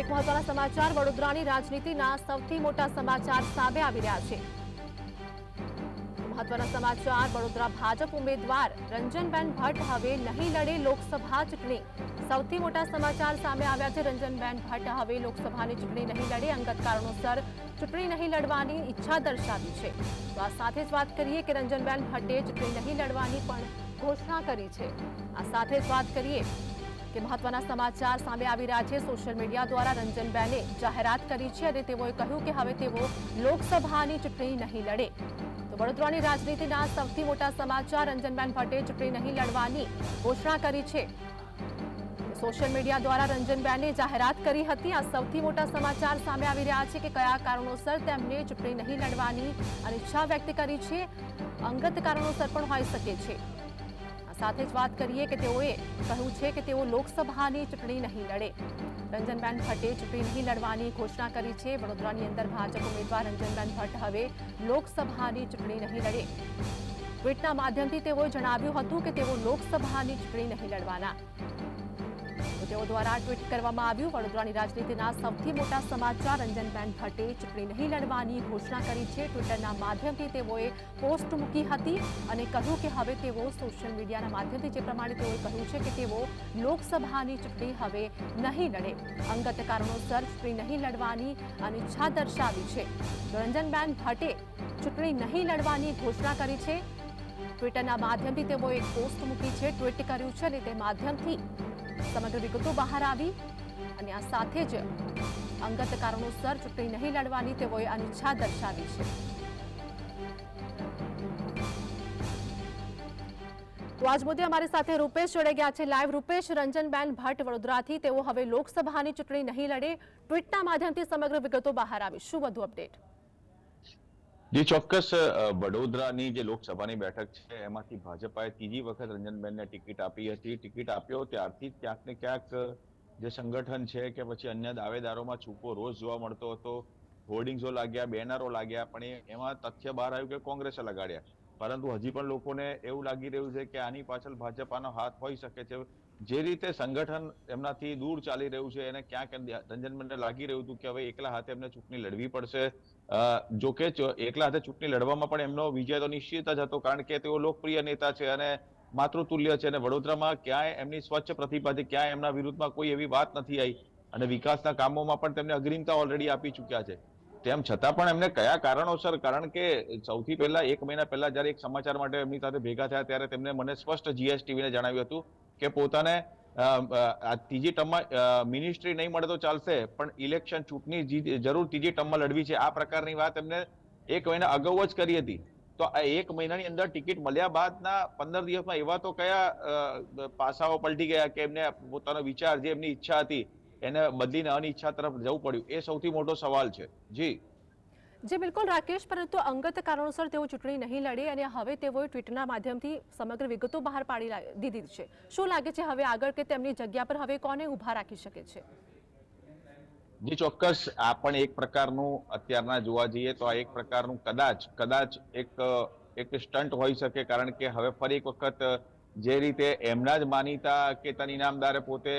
એક મહત્વના સમાચાર, વડોદરાની રાજનીતિના સૌથી મોટા સમાચાર સામે આવી રહ્યા છે. મહત્વના સમાચાર, વડોદરા ભાજપ ઉમેદવાર રંજનબેન ભટ્ટ હવે નહીં લડે લોકસભા ચૂંટણી. સૌથી મોટા સમાચાર સામે આવ્યા છે રંજનબેન ભટ્ટ હવે લોકસભાની ચૂંટણી નહીં લડે, અંગત કારણોસર ચૂંટણી નહીં લડવાની ઈચ્છા દર્શાવી છે. તો આ સાથે જ વાત કરીએ કે રંજનબેન ભટ્ટે ચૂંટણી નહીં લડવાની પણ ઘોષણા કરી છે. આ સાથે જ વાત કરીએ કે મહત્વના સમાચાર સામે આવી રહ્યા છે. સોશિયલ મીડિયા દ્વારા રંજનબેને જાહેરાત કરી છે અને તેઓએ કહ્યું કે હવે તેઓ લોકસભાની ચૂંટણી નહીં લડે. તો વડોદરાની રાજનીતિના સૌથી મોટા સમાચાર, રંજનબેન ભટ્ટે ચૂંટણી નહીં લડવાની ઘોષણા કરી છે. સોશિયલ મીડિયા દ્વારા રંજનબેને જાહેરાત કરી હતી. આ સૌથી મોટા સમાચાર સામે આવી રહ્યા છે કે કયા કારણોસર તેમને ચૂંટણી નહીં લડવાની અને ઈચ્છા વ્યક્ત કરી છે. અંગત કારણોસર પણ હોઈ શકે છે. સાથે જ વાત કરીએ કે તેઓએ કહ્યું છે કે તેઓ લોકસભાની ચૂંટણી નહીં લડે. રંજનબેન ભટ્ટે ચૂંટણી નહીં લડવાની ઘોષણા કરી છે. વડોદરાની અંદર ભાજપ ઉમેદવાર રંજનબેન ભટ્ટ હવે લોકસભાની ચૂંટણી નહીં લડે. ટ્વીટના માધ્યમથી તેઓએ જણાવ્યું હતું કે તેઓ લોકસભાની ચૂંટણી નહીં લડવાના. તેઓ દ્વારા ટ્વીટ કરવામાં આવ્યું, વડોદરાની રાજનીતિના સૌથી મોટા સમાચાર, રંજનબેન ભટ્ટે ચૂંટણી નહીં લડવાની ઘોષણા કરી છે. ટ્વિટરના માધ્યમથી તેઓએ પોસ્ટ મૂકી હતી અને કહ્યું કે હવે તેઓ સોશિયલ મીડિયાના માધ્યમથી જે પ્રમાણે તેઓએ કહ્યું છે કે તેઓ લોકસભાની ચૂંટણી હવે નહીં લડે. અંગત કારણોસર ચૂંટણી નહીં લડવાની અને ઈચ્છા દર્શાવી છે. રંજનબેન ભટ્ટે ચૂંટણી નહીં લડવાની ઘોષણા કરી છે. ટ્વિટરના માધ્યમથી તેઓએ એક પોસ્ટ મૂકી છે, ટ્વીટ કર્યું છે અને તે માધ્યમથી સમગ્ર વિગતો બહાર આવી અને આ સાથે જ અંગત કારણોસર ચૂંટણી નહીં લડવાની તેઓએ અનિચ્છા દર્શાવી છે. તો આજ મુદ્દે અમારી સાથે રૂપેશ જોડે ગયા છે. લાઈવ રૂપેશ, રંજનબેન ભટ્ટ વડોદરાથી તેઓ હવે લોકસભાની ચૂંટણી નહીં લડે. ટ્વીટના માધ્યમથી સમગ્ર વિગતો બહાર આવી. શું વધુ અપડેટ? જી ચોક્કસ વડોદરાની જે લોકસભાની બેઠક છે, એમાંથી ભાજપાએ ત્રીજી વખત રંજનબેનને ટિકિટ આપી હતી. ટિકિટ આપ્યો ત્યારથી ક્યાંક ને ક્યાંક, જે સંગઠન છે કે પછી અન્ય દાવેદારોમાં છૂપો રોષ જોવા મળતો હતો. હોર્ડિંગ્સો લાગ્યા, બેનરો લાગ્યા, પણ એમાં તથ્ય બહાર આવ્યું કે કોંગ્રેસે લગાડ્યા. પરંતુ હજી પણ લોકોને એવું લાગી રહ્યું છે કે આની પાછળ ભાજપાનો હાથ હોઈ શકે છે. જે રીતે સંગઠન એમનાથી દૂર ચાલી રહ્યું છે, એને ક્યાંક રંજનબેનને લાગી રહ્યું હતું કે હવે એકલા હાથે એમને ચૂંટણી લડવી પડશે. જો કે એકલા હાથે ચૂંટણી લડવામાં પણ એમનો વિજય તો નિશ્ચિત જ હતો, કારણ કે તેઓ લોકપ્રિય નેતા છે અને માતૃતુલ્ય છે અને વડોદરામાં ક્યાંય એમની સ્વચ્છ પ્રતિભા છે, ક્યાંય એમના વિરુદ્ધમાં કોઈ એવી વાત નથી આવી. અને વિકાસના કામોમાં પણ તેમને અગ્રિમતા ઓલરેડી આપી ચૂક્યા છે. તેમ છતાં પણ એમને કયા કારણોસર, કારણ કે સૌથી પહેલા, એક મહિના પહેલા જ્યારે એક સમાચાર માટે એમની સાથે ભેગા થયા, ત્યારે તેમને મને સ્પષ્ટ જીએસટીવીને જણાવ્યું હતું કે પોતાને ત્રીજી ટર્મમાં મિનિસ્ટ્રી નહીં મળે તો ચાલશે, પણ ઇલેક્શન ચૂંટણી જરૂર ત્રીજી ટર્મમાં લડવી છે. આ પ્રકારની વાત એમને એક મહિના અગાઉ જ કરી હતી. તો આ એક મહિનાની અંદર ટિકિટ મળ્યા બાદના પંદર દિવસમાં એવા તો કયા પાસાઓ પલટી ગયા કે એમને પોતાનો વિચાર, જે એમની ઈચ્છા હતી, એને બદલીને અનિચ્છા તરફ જવું પડ્યું? એ સૌથી મોટો સવાલ છે. જી. જે બિલકુલ રાકેશ, પરંતુ અંગત કારણોસર તેઓ ચૂંટણી નહીં લડે અને હવે તેઓએ ટ્વીટના માધ્યમથી સમગ્ર વિગતો બહાર પાડી દીધી છે. શું લાગે છે હવે આગળ કે તેમની જગ્યા પર હવે કોને ઊભા રાખી શકે છે? જે, ચોક્કસ. આ પણ એક પ્રકારનું અત્યારના જોવા જઈએ તો આ એક પ્રકારનું કદાચ કદાચ એક એક સ્ટન્ટ હોઈ શકે, કારણ કે હવે ફરી એક વખત જે રીતે એમના જ માનીતા કેતન ઇનામદારે પોતે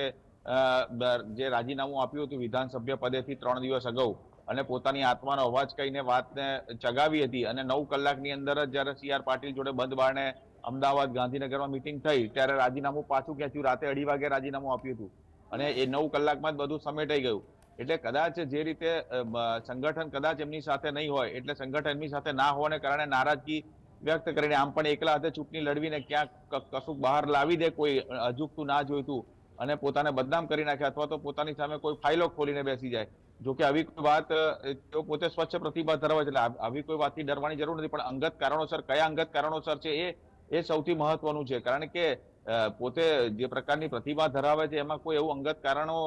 જે રાજીનામું આપ્યું હતું વિધાનસભ્ય પદેથી ત્રણ દિવસ અગાઉ અને પોતાની આત્માનો અવાજ કહીને વાતને ચગાવી હતી. અને નવ કલાકની અંદર જ જ્યારે સી આર પાટીલ જોડે બંધ બારણે અમદાવાદ ગાંધીનગરમાં મિટિંગ થઈ, ત્યારે રાજીનામું પાછું ખેંચ્યું. રાતે અઢી વાગે રાજીનામું આપ્યું હતું. અને એ નવ કલાકમાં જ બધું સમેટાઈ ગયું. એટલે કદાચ જે રીતે સંગઠન કદાચ એમની સાથે નહીં હોય, એટલે સંગઠન એમની સાથે ના હોવાને કારણે નારાજગી વ્યક્ત કરીને આમ પણ એકલા હાથે ચૂંટણી લડવીને ક્યાંક કશુંક બહાર લાવી દે કોઈ અજુકતું ના જોઈતું. અને પોતાને બદનામ કરી નાખે અથવા તો પોતાની સામે કોઈ ફાઇલો ખોલીને બેસી જાય. જો કે આવી કોઈ વાત તેઓ પોતે સ્વચ્છ પ્રતિભા ધરાવે છે. એટલે આવી કોઈ વાતથી ડરવાની જરૂર નથી. પણ અંગત કારણોસર, કયા અંગત કારણોસર છે એ એ સૌથી મહત્વનું છે. કારણ કે પોતે જે પ્રકારની પ્રતિભા ધરાવે છે, એમાં કોઈ એવું અંગત કારણો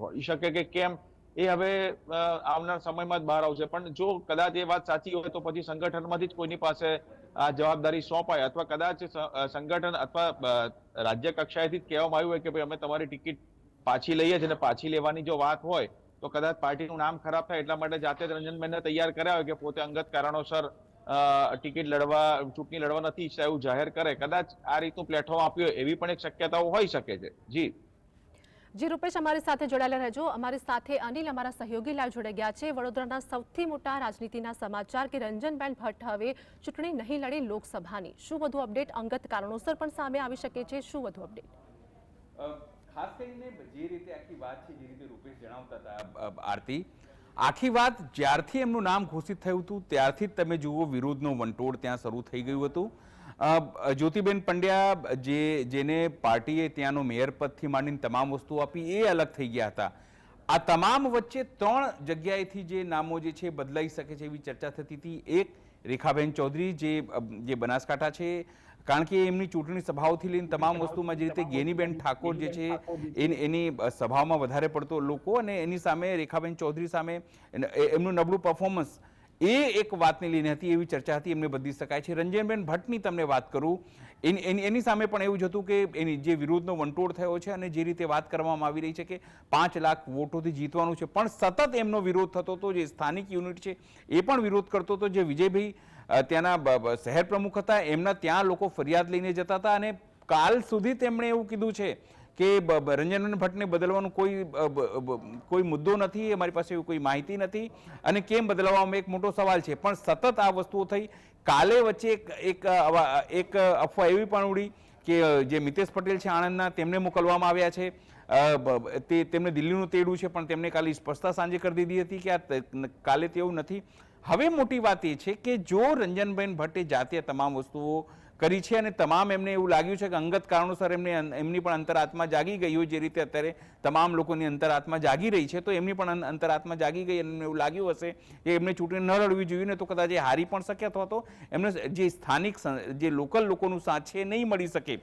હોઈ શકે કે કેમ, એ હવે આવનાર સમયમાં જ બહાર આવશે. પણ જો કદાચ એ વાત સાચી હોય, તો પછી સંગઠનમાંથી જ કોઈની પાસે આ જવાબદારી સોંપાય. અથવા કદાચ સંગઠન અથવા રાજ્ય કક્ષાએથી જ કહેવામાં આવ્યું હોય કે ભાઈ, અમે તમારી ટિકિટ પાછી લઈએ છીએ અને પાછી લેવાની જો વાત હોય તો કદાચ પાર્ટીનું નામ ખરાબ થાય એટલા માટે જાતે જ રંજનબેનને તૈયાર કર્યા હોય કે પોતે અંગત કારણોસર ટિકિટ લડવા ચૂંટણી લડવા નથી ઈચ્છતા એવું જાહેર કરે. કદાચ આ રીતનું પ્લેટફોર્મ આપ્યું એવી પણ એક શક્યતાઓ હોઈ શકે છે. જી. જી રૂપેશ અમારી સાથે જોડાયેલા રહેજો. અમારી સાથે અનિલ અમારા સહયોગી લાઈવ જોડાઈ ગયા છે. વડોદરાના સૌથી મોટા રાજનીતિના સમાચાર કે રંજનબેન ભટ્ટ હવે ચૂંટણી નહીં લડે લોકસભાની. શું વધુ અપડેટ અંગત કારણોસર પણ સામે આવી શકે છે? શું વધુ અપડેટ? ખાસ કરીને જે રીતે આખી વાત છે, જે રીતે રૂપેશ જણાવતા હતા આરતી, આખી વાત જ્યારથી એમનું નામ ઘોષિત થયું હતું, ત્યારથી જ તમે જુઓ વિરોધનો વંટોળ ત્યાં શરૂ થઈ ગયું હતું. જ્યોતિબેન પંડ્યા જે, જેને પાર્ટીએ ત્યાંનો મેયર પદથી માંડીને તમામ વસ્તુઓ આપી, એ અલગ થઈ ગયા હતા. આ તમામ વચ્ચે ત્રણ જગ્યાએથી જે નામો જે છે, બદલાઈ શકે છે એવી ચર્ચા થતી હતી. એક રેખાબેન ચૌધરી જે જે બનાસકાંઠા છે કારણ કે એમની ચૂંટણી સભાઓથી લઈને તમામ વસ્તુમાં જે રીતે ગેનીબેન ઠાકોર જે છે એની એની સભાઓમાં વધારે પડતો લોકો અને એની સામે રેખાબેન ચૌધરી સામે એમનું નબળું પરફોર્મન્સ એ એક વાતને લઈને હતી એવી ચર્ચા હતી એમને બદલી શકાય છે. રંજનબેન ભટ્ટની તમને વાત કરું એની સામે પણ એવું જ હતું કે એની જે વિરોધનો વંટોળ થયો છે અને જે રીતે વાત કરવામાં આવી રહી છે કે પાંચ લાખ વોટોથી જીતવાનું છે પણ સતત એમનો વિરોધ થતો હતો જે સ્થાનિક યુનિટ છે એ પણ વિરોધ કરતો હતો જે વિજયભાઈ ત્યાંના શહેર પ્રમુખ હતા. એમના ત્યાં લોકો ફરિયાદ લઈને જતા હતા અને કાલ સુધી તેમણે એવું કીધું છે કે બ- ભટ્ટને બદલવાનું કોઈ કોઈ મુદ્દો નથી, અમારી પાસે કોઈ માહિતી નથી. અને કેમ બદલવામાં એક મોટો સવાલ છે. પણ સતત આ વસ્તુઓ થઈ. કાલે વચ્ચે એક એક એક અફવા એવી પણ ઉડી કે જે મિતેશ પટેલ છે આણંદના, તેમને મોકલવામાં આવ્યા છે. તે, તેમને દિલ્હીનું તેડું છે, પણ તેમણે કાલે સ્પષ્ટતા સાંજે કરી દીધી હતી કે આ કાલે તેવું નથી. હવે મોટી વાત એ છે કે જો રંજનબેન ભટ્ટે જાતે તમામ વસ્તુઓ કરી છે અને તમામ એમને એવું લાગ્યું છે કે અંગત કારણોસર એમને એમની પણ અંતરાત્મા જાગી ગઈ હોય જે રીતે અત્યારે તમામ લોકોની અંતરાત્મા જાગી રહી છે, તો એમની પણ અંતરાત્મા જાગી ગઈ એમને એવું લાગ્યું હશે કે એમને ચૂંટણી ન લડવી જોઈએ ને તો કદાચ એ હારી પણ શકે અથવા તો એમને જે સ્થાનિક જે લોકલ લોકોનું સાથ છે નહીં મળી શકે.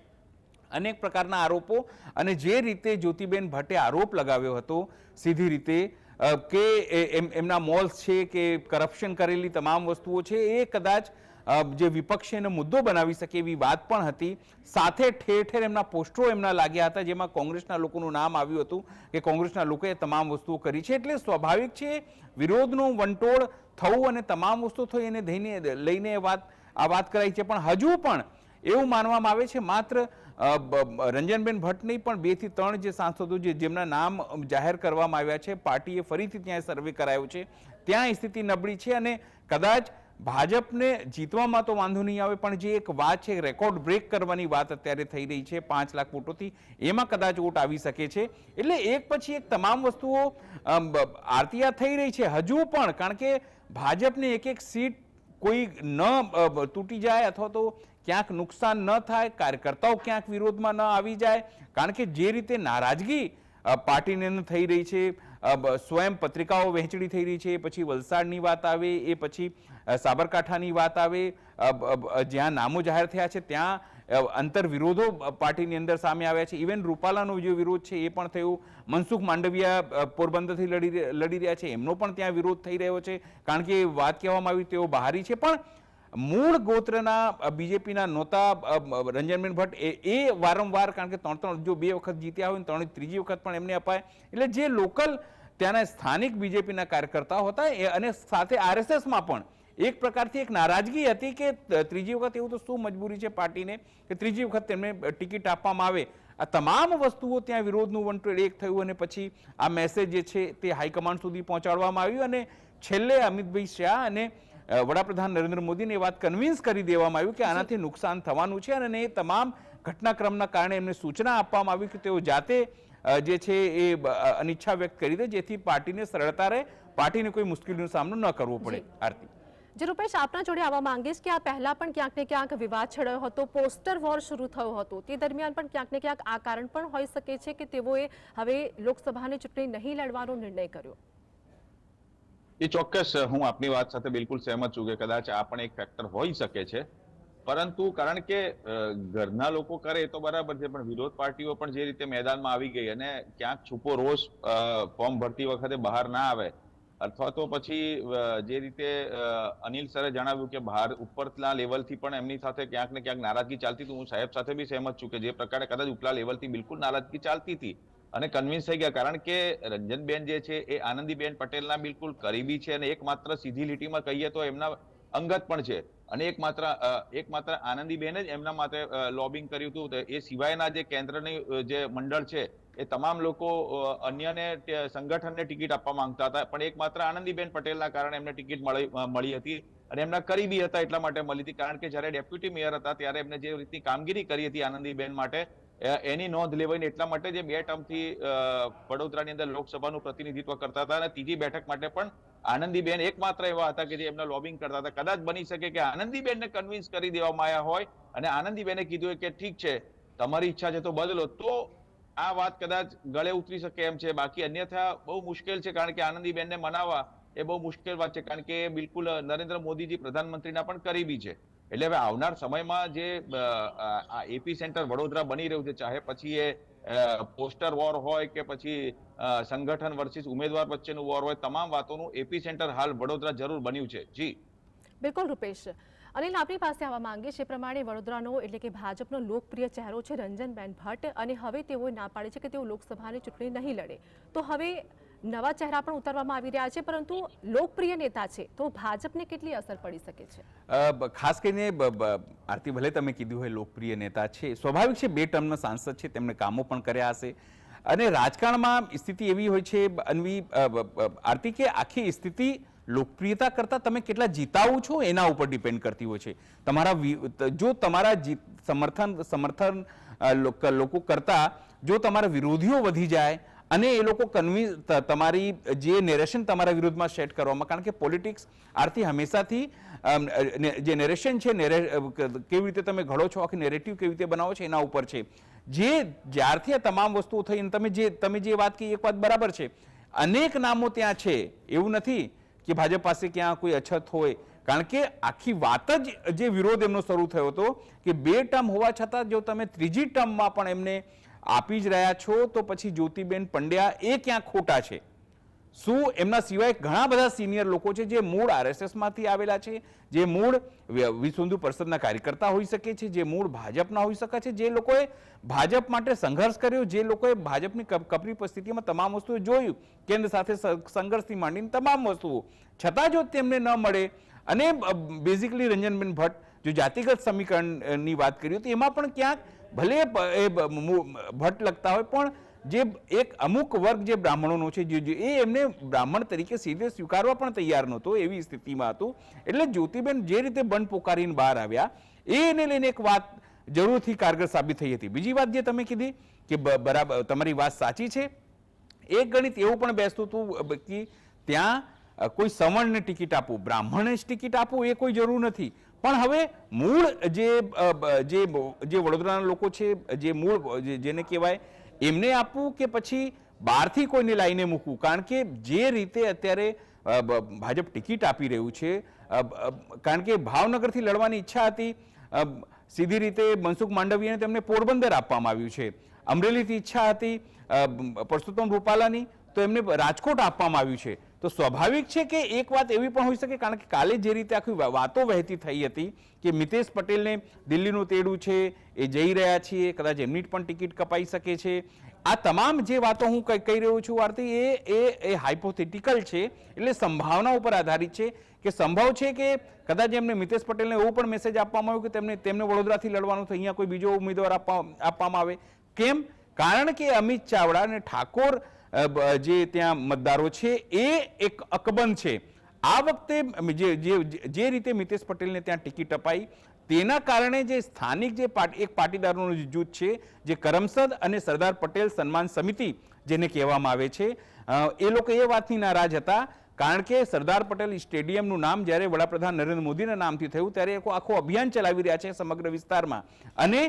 અનેક પ્રકારના આરોપો અને જે રીતે જ્યોતિબેન ભટ્ટે આરોપ લગાવ્યો હતો, સીધી રીતે કે એમ, એમના મોલ્સ છે કે કરપ્શન કરેલી તમામ વસ્તુઓ છે, એ કદાચ જે વિપક્ષે એને મુદ્દો બનાવી શકે એવી વાત પણ હતી. સાથે ઠેર ઠેર એમના પોસ્ટરો એમના લાગ્યા હતા, જેમાં કોંગ્રેસના લોકોનું નામ આવ્યું હતું કે કોંગ્રેસના લોકોએ તમામ વસ્તુઓ કરી છે. એટલે સ્વાભાવિક છે, વિરોધનું વંટોળ થવું અને તમામ વસ્તુ થઈ એને લઈને એ વાત, આ વાત કરાઈ છે. પણ હજુ પણ એવું માનવામાં આવે છે, માત્ર રંજનબેન ભટ્ટની પણ બેથી ત્રણ જે સાંસદો જે જેમના નામ જાહેર કરવામાં આવ્યા છે, પાર્ટીએ ફરીથી ત્યાં સર્વે કરાયો છે. ત્યાં સ્થિતિ નબળી છે અને કદાચ ભાજપને જીતવામાં તો વાંધો નહીં આવે, પણ જે એક વાત છે, રેકોર્ડ બ્રેક કરવાની વાત અત્યારે થઈ રહી છે, પાંચ લાખ વોટોથી, એમાં કદાચ વોટ આવી શકે છે. એટલે એક પછી એક તમામ વસ્તુઓ આરતીયા થઈ રહી છે, હજુ પણ, કારણ કે ભાજપની એક એક સીટ કોઈ ન તૂટી જાય અથવા તો ક્યાંક નુકસાન ન થાય, કાર્યકર્તાઓ ક્યાંક વિરોધમાં ન આવી જાય. કારણ કે જે રીતે નારાજગી પાર્ટીને થઈ રહી છે સ્વયં પત્રિકાઓ વહેંચણી થઈ રહી છે, પછી વલસાડની વાત આવે, એ પછી સાબરકાંઠાની વાત આવે જ્યાં નામો જાહેર થયા છે, ત્યાં અંતર વિરોધો પાર્ટીની અંદર સામે આવ્યા છે. ઇવન રૂપાલાનો જે વિરોધ છે, એ પણ થયું. મનસુખ માંડવિયા પોરબંદરથી લડી લડી રહ્યા છે. એમનો પણ ત્યાં વિરોધ થઈ રહ્યો છે. કારણ કે વાત કહેવામાં આવી તેઓ બહારી છે. પણ મૂળ ગોત્રના બીજેપીના નહોતા રંજનબેન ભટ્ટ, એ વારંવાર, કારણ કે ત્રણ ત્રણ, જો બે વખત જીત્યા હોય ને ત્રણ ત્રીજી વખત પણ એમને અપાય. એટલે જે લોકલ ત્યાંના સ્થાનિક બીજેપીના કાર્યકર્તાઓ હતા, એ, અને સાથે આરએસએસમાં પણ, એક પ્રકારથી એક નારાજગી હતી કે ત્રીજી વખત એવું તો શું મજબૂરી છે પાર્ટીને કે ત્રીજી વખત તેમને ટિકિટ આપવામાં આવે. આ તમામ વસ્તુઓ ત્યાં વિરોધનું વંટોળ એક થયું અને પછી આ મેસેજ જે છે તે હાઈકમાન્ડ સુધી પહોંચાડવામાં આવ્યું અને છેલ્લે અમિતભાઈ શાહ અને વડાપ્રધાન નરેન્દ્ર મોદીને એ વાત કન્વિન્સ કરી દેવામાં આવ્યું કે આનાથી નુકસાન થવાનું છે અને એ તમામ ઘટનાક્રમના કારણે એમને સૂચના આપવામાં આવી કે તેઓ જાતે જે છે એ અનિચ્છા વ્યક્ત કરી દે જેથી પાર્ટીને સરળતા રહે પાર્ટીને કોઈ મુશ્કેલીનો સામનો ન કરવો પડે. આરતી. જે રૂપેશ આપના જોડે આવવા માંગીશ કે આ પહેલા પણ ક્યાંક ને ક્યાંક વિવાદ છેડાયો હતો પોસ્ટર વોર શરૂ થયો હતો તે દરમિયાન પણ ક્યાંક ને ક્યાંક આ કારણ પણ હોઈ શકે છે કે તેઓએ હવે લોકસભાની ચૂંટણી નહીં લડવાનો નિર્ણય કર્યો. એ ચોક્કસ હું આપની વાત સાથે બિલકુલ સહેમત છું કે કદાચ આ પણ એક ફેક્ટર હોઈ શકે છે. પરંતુ કારણ કે ઘરના લોકો કરે તો બરાબર છે, પણ વિરોધ પાર્ટીઓ પણ જે રીતે મેદાનમાં આવી ગઈ અને ક્યાંક છુપો રોષ ફોર્મ ભરતી વખતે બહાર ના આવે, અથવા તો પછી જે રીતે અનિલ સરે જણાવ્યું કે બહાર ઉપરના લેવલથી પણ એમની સાથે ક્યાંક ને ક્યાંક નારાજગી ચાલતી હતી, હું સાહેબ સાથે બી સહેમત છું કે જે પ્રકારે કદાચ ઉપલા લેવલથી બિલકુલ નારાજગી ચાલતી હતી. અને કન્વિન્સ થઈ ગયા. કારણ કે રંજનબેન જે છે એ આનંદીબેન પટેલના બિલકુલ કરીબી છે અને એકમાત્ર સીધી લીટીમાં કહીએ તો એમના અંગત પણ છે. અને એક માત્ર અ, એક માત્ર આનંદીબેન જ એમના માટે લોબિંગ કર્યું હતું. એ સિવાયના જે કેન્દ્રની જે મંડળ છે એ તમામ લોકો અન્યને સંગઠનને ટિકિટ આપવા માંગતા હતા. પણ એકમાત્ર આનંદીબેન પટેલના કારણે એમને ટિકિટ મળી મળી હતી. અને એમના કરીબી હતા એટલા માટે મળી હતી. કારણ કે જ્યારે ડેપ્યુટી મેયર હતા ત્યારે એમને જે રીતની કામગીરી કરી હતી આનંદીબેન માટે એની નોંધ લેવાઈને એટલા માટે જે બે ટર્મથી વડોદરાની અંદર લોકસભાનું પ્રતિનિધિત્વ કરતા હતા અને ત્રીજી બેઠક માટે પણ આનંદીબેન એકમાત્ર એવા હતા કે જે એમના લોબિંગ કરતા હતા. કદાચ બની શકે કે આનંદીબેનને કન્વિન્સ કરી દેવામાં આવ્યા હોય અને આનંદીબેને કીધું કે ઠીક છે, તમારી ઈચ્છા છે તો બદલો. તો આ વાત કદાચ ગળે ઉતરી શકે એમ છે. બાકી અન્યથા બહુ મુશ્કેલ છે કારણ કે આનંદીબેનને મનાવવા એ બહુ મુશ્કેલ વાત છે. કારણ કે બિલકુલ નરેન્દ્ર મોદીજી પ્રધાનમંત્રીના પણ કરીબી છે. એટલે હવે આવનાર સમયમાં જે આ એપી સેન્ટર વડોદરા બની રહ્યું છે, ચાહે પછી એ પોસ્ટર વોર હોય કે પછી સંગઠન વર્સિસ ઉમેદવાર વચ્ચેનું વોર હોય, તમામ વાતોનું એપી સેન્ટર હાલ વડોદરા જરૂર બન્યું છે. જી. બિલકુલ, રૂપેશ. અનિલ આપણી પાસે આવવા માંગે છે પ્રમાણે વડોદરાનો, એટલે કે ભાજપનો લોકપ્રિય ચહેરો છે રંજનબેન ભટ્ટ અને હવે તેઓ ના પાડે છે કે તેઓ લોકસભાની ચૂંટણી નહીં લડે. તો હવે નવા ચહેરા પણ ઉતારવામાં આવી રહ્યા છે, પરંતુ લોકપ્રિય નેતા છે, તો ભાજપને કેટલી અસર પડી શકે છે? ખાસ કરીને આરતી ભલે તમે કીધું હોય લોકપ્રિય નેતા છે, સ્વાભાવિક છે બે ટર્મના સાંસદ છે, તેમણે કામો પણ કર્યા હશે. અને રાજકારણમાં સ્થિતિ એવી હોય છે અન્વી આરતી, કે આખી સ્થિતિ લોકપ્રિયતા કરતાં તમે કેટલા જીતાવો છો, એના ઉપર ડિપેન્ડ કરતી હોય છે. તમારા જો તમારા સમર્થન સમર્થન લોકો કરતાં, જો તમારા વિરોધીઓ વધી જાય અને એ લોકો કન્વિન્સ તમારી, જે નેરેશન તમારા વિરુદ્ધમાં સેટ કરવામાં, કારણ કે પોલિટિક્સ આરથી હંમેશાથી જે નેરેશન છે નેરે કેવી રીતે તમે ઘડો છો, આખી નેરેટિવ કેવી રીતે બનાવો છો, એના ઉપર છે. જે, જ્યારથી આ તમામ વસ્તુઓ થઈ અને તમે જે તમે જે વાત કહી, એક વાત બરાબર છે. અનેક નામો ત્યાં છે. એવું નથી કે ભાજપ પાસે ક્યાં કોઈ અછત હોય. કારણ કે આખી વાત જ, જે વિરોધ એમનો શરૂ થયો હતો કે બે ટર્મ હોવા છતાં જો તમે ત્રીજી ટર્મમાં પણ એમને આપી જ રહ્યા છો, તો પછી જ્યોતિબેન પંડ્યા એ ક્યાં ખોટા છે? શું એમના સિવાય ઘણા બધા સિનિયર લોકો છે જે મૂળ આરએસએસમાંથી આવેલા છે, જે મૂળ વિ- વિશ્વ હિન્દુ પરિષદના કાર્યકર્તા હોઈ શકે છે, જે મૂળ ભાજપના હોઈ શકે છે, જે લોકોએ ભાજપ માટે સંઘર્ષ કર્યો, જે લોકોએ ભાજપની કપ- કપરી પરિસ્થિતિમાં તમામ વસ્તુઓ જોયું, કેન્દ્ર સાથે સંઘર્ષથી માંડીને તમામ વસ્તુઓ. છતાં જો તેમને ન મળે અને બેઝિકલી રંજનબેન ભટ્ટ જો જાતિગત સમીકરણની વાત કરી હતી એમાં પણ ક્યાંક ભલે એ ભટ્ટ લગતા હોય, પણ જે એક અમુક વર્ગ જે બ્રાહ્મણોનો છે, જે એ એમને બ્રાહ્મણ તરીકે સીધે સ્વીકારવા પણ તૈયાર નહોતો એવી સ્થિતિમાં હતું. એટલે જ્યોતિબેન જે રીતે બંધ પોકારીને બહાર આવ્યા એને લઈને એક વાત જરૂરથી કારગર સાબિત થઈ હતી. બીજી વાત જે તમે કીધી કે બરાબર, તમારી વાત સાચી છે. એક ગણિત એવું પણ બેસતું હતું કે ત્યાં કોઈ સવર્ણને ટિકિટ આપવું, બ્રાહ્મણને જ ટિકિટ આપવું એ કોઈ જરૂર નથી. પણ હવે મૂળ જે જે જે વડોદરાના લોકો છે, જે મૂળ જેને કહેવાય, એમને આપવું કે પછી બહારથી કોઈને લાઈને મૂકવું? કારણ કે જે રીતે અત્યારે ભાજપ ટિકિટ આપી રહ્યું છે કારણ કે ભાવનગરથી લડવાની ઈચ્છા હતી સીધી રીતે મનસુખ માંડવીયાને તેમને પોરબંદર આપવામાં આવ્યું છે. અમરેલીથી ઈચ્છા હતી પરસોત્તમ રૂપાલાની, તો એમને રાજકોટ આપવામાં આવ્યું છે. તો સ્વાભાવિક છે કે એક વાત એવી પણ હોઈ શકે, કારણ કે કાલે જે રીતે આખી વાતો વહેતી થઈ હતી કે મિતેશ પટેલને દિલ્હીનું તેડું છે, એ જઈ રહ્યા છીએ, કદાચ એમની પણ ટિકિટ કપાઈ શકે છે. આ તમામ જે વાતો હું કહી રહ્યો છું, આરતી, એ એ એ હાઇપોથેટિકલ છે, એટલે સંભાવના ઉપર આધારિત છે કે સંભવ છે કે કદાચ એમને મિતેશ પટેલને એવો પણ મેસેજ આપવામાં આવ્યો કે તેમને તેમને વડોદરાથી લડવાનું તો અહીંયા કોઈ બીજો ઉમેદવાર આપવા, આપવામાં આવે. કેમ? કારણ કે અમિત ચાવડા અને ઠાકોર જે ત્યાં મતદારો છે, એ એક અકબંધ છે. આ વખતે જે જે રીતે મિતેશ પટેલને ત્યાં ટિકિટ અપાઈ, તેના કારણે જે સ્થાનિક જે એક પાટીદારોનું જૂથ છે, જે કરમસદ અને સરદાર પટેલ સન્માન સમિતિ જેને કહેવામાં આવે છે એ લોકો એ વાતથી નારાજ હતા. કારણ કે સરદાર પટેલ સ્ટેડિયમનું નામ જ્યારે વડાપ્રધાન નરેન્દ્ર મોદીના નામથી થયું, ત્યારે આખું અભિયાન ચલાવી રહ્યા છે સમગ્ર વિસ્તારમાં. અને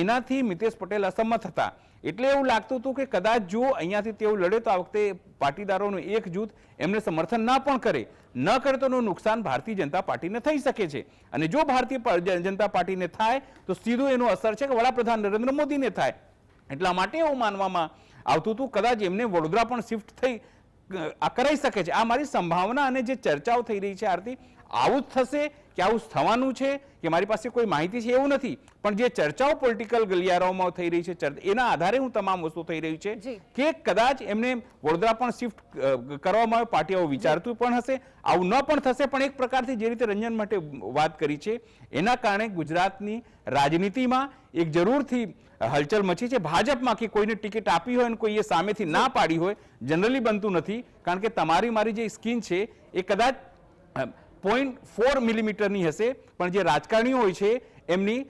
એનાથી મિતેશ પટેલ અસંમત હતા. એટલે એવું લાગતું હતું કે કદાચ જો અહીંયાથી તેઓ લડે તો આ વખતે પાટીદારોનું એક જૂથ એમને સમર્થન ના પણ કરે. ન કરે તો નુકસાન ભારતીય જનતા પાર્ટીને થઈ શકે છે. અને જો ભારતીય જનતા પાર્ટીને થાય, તો સીધું એનું અસર છે કે વડાપ્રધાન નરેન્દ્ર મોદીને થાય. એટલા માટે એવું માનવામાં આવતું હતું, કદાચ એમને વડોદરા પણ શિફ્ટ થઈ કરાઈ શકે છે. આ મારી સંભાવના અને જે ચર્ચાઓ થઈ રહી છે આરતી, આવું જ થશે કે આવું થવાનું છે કે મારી પાસે કોઈ માહિતી છે એવું નથી. પણ જે ચર્ચાઓ પોલિટિકલ ગલિયારાઓમાં થઈ રહી છે એના આધારે હું તમામ વસ્તુ થઈ રહ્યું છે કે કદાચ એમને વડોદરા પણ શિફ્ટ કરવામાં આવે પાર્ટી આવું વિચારતું પણ હશે. આવું ન પણ થશે પણ એક પ્રકારથી જે રીતે રંજન માટે વાત કરી છે એના કારણે ગુજરાતની રાજનીતિમાં એક જરૂરથી હલચલ મચી છે. ભાજપમાં કે કોઈને ટિકિટ આપી હોય અને કોઈએ સામેથી ના પાડી હોય જનરલી બનતું નથી. કારણ કે તમારી મારી જે સ્કીન છે એ કદાચ પોઈન્ટ ફોર મિલીમીટરની હશે. પણ જે રાજકારણીઓ હોય છે એમની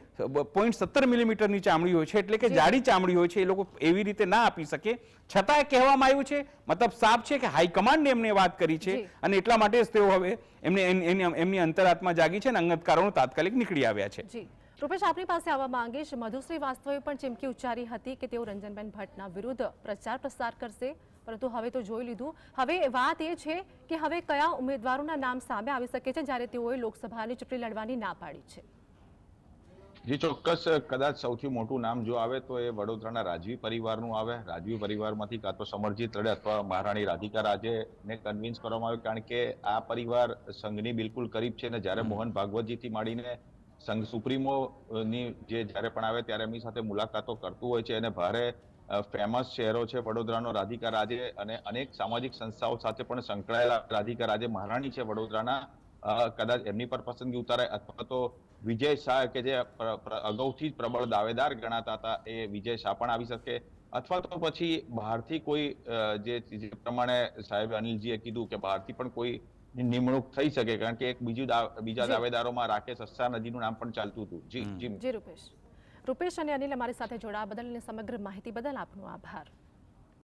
પોઈન્ટ સત્તર મિલીમીટરની ચામડી હોય છે એટલે કે. જાડી ચામડી હોય છે એ લોકો એવી રીતે ના આપી શકે. છતાં કહેવામાં આવ્યું છે મતલબ સાફ છે કે હાઈકમાન્ડને એમને વાત કરી છે અને એટલા માટે જ તેઓ હવે એમને એમની અંતરાત્મા જાગી છે અને અંગત કારણો તાત્કાલિક નીકળી આવ્યા છે. રૂપેશ આપની પાસે આવવા માંગીશ મધુશ્રી વાસ્તવે પણ ચીમકી ઉચ્ચારી હતી કે તેઓ રંજનબેન ભટ્ટના વિરુદ્ધ પ્રચાર પ્રસાર કરશે. પરંતુ હવે તો જોઈ લીધું. હવે વાત એ છે કે હવે કયા ઉમેદવારોના નામ સામે આવી શકે છે જ્યારે તેઓએ લોકસભાની ચૂંટણી લડવાની ના પાડી છે. જે ચોક્કસ. કદાચ સૌથી મોટું નામ જો આવે તો એ વડોદરાના રાજવી પરિવારનું આવે. રાજવી પરિવારમાંથી કાં તો સમરજીત રડે અથવા મહારાણી રાધિકા રાજેને કન્વિન્સ કરવામાં આવ્યું કારણ કે આ પરિવાર સંઘની બિલકુલ કરીબ છે અને જ્યારે મોહન ભાગવતજીથી માંડીને સંઘ સુપ્રીમોની જે જ્યારે પણ આવે ત્યારે એમની સાથે મુલાકાતો કરતું હોય છે અને ભારે ફેમસ શહેરો છે વડોદરાનો રાધિકા રાજે અને અનેક સામાજિક સંસ્થાઓ સાથે પણ સંકળાયેલા રાધિકા રાજે મહારાણી છે વડોદરાના. કદાચ એમની પર પસંદગી ઉતારાય અથવા તો વિજય શાહ કે જે અગાઉથી જ પ્રબળ દાવેદાર ગણાતા હતા એ વિજય શાહ પણ આવી શકે. અથવા તો પછી બહારથી કોઈ જે પ્રમાણે સાહેબ અનિલજીએ કીધું કે બહારથી પણ કોઈ નિમણૂક થઈ શકે કારણ કે એક બીજું બીજા. દાવેદારોમાં રાકેશ અસ્સા નદીનું નામ પણ ચાલતું હતું. જી જી રૂપેશ. રૂપેશ અને અનિલ અમારી સાથે જોડાવા બદલ અને સમગ્ર માહિતી બદલ આપનો આભાર.